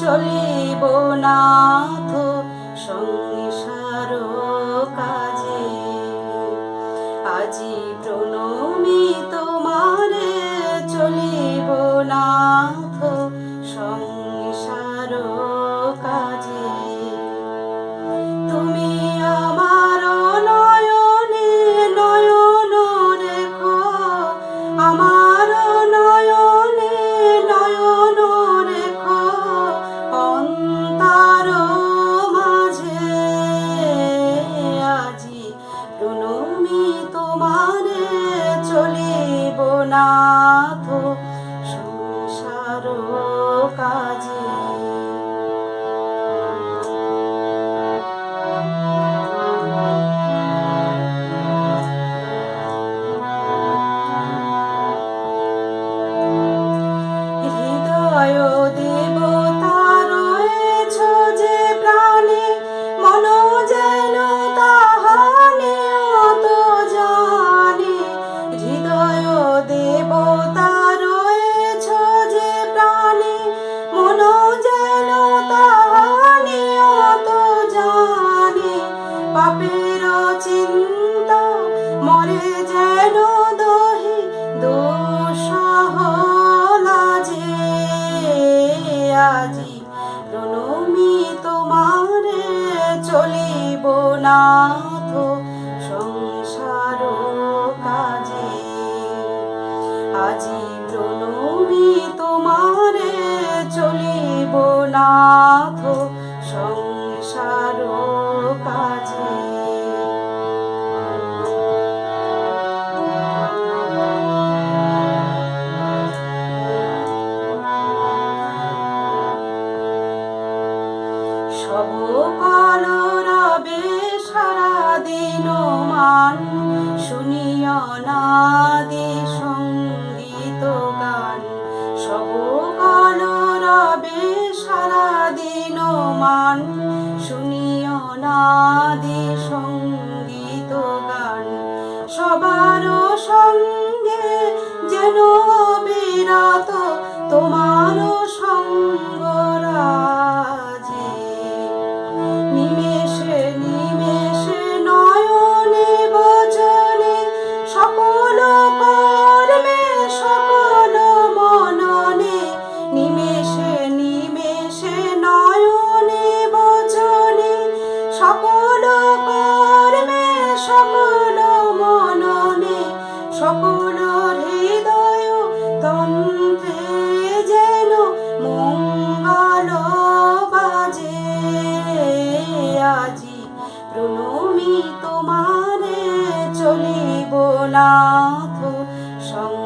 চলিব নাথ সংসার কাজে। আজি প্রণমি তোমারে চলিব নাথ সংসার চলিব না। পাপের চিন্তা, মরে যেন দহি দোষহলাজে আজি। প্রণমি তোমারে চলিব না তো সংসার কাজে। আজি প্রণমি তোমারে চলিব না তো आदिशो নাথ সং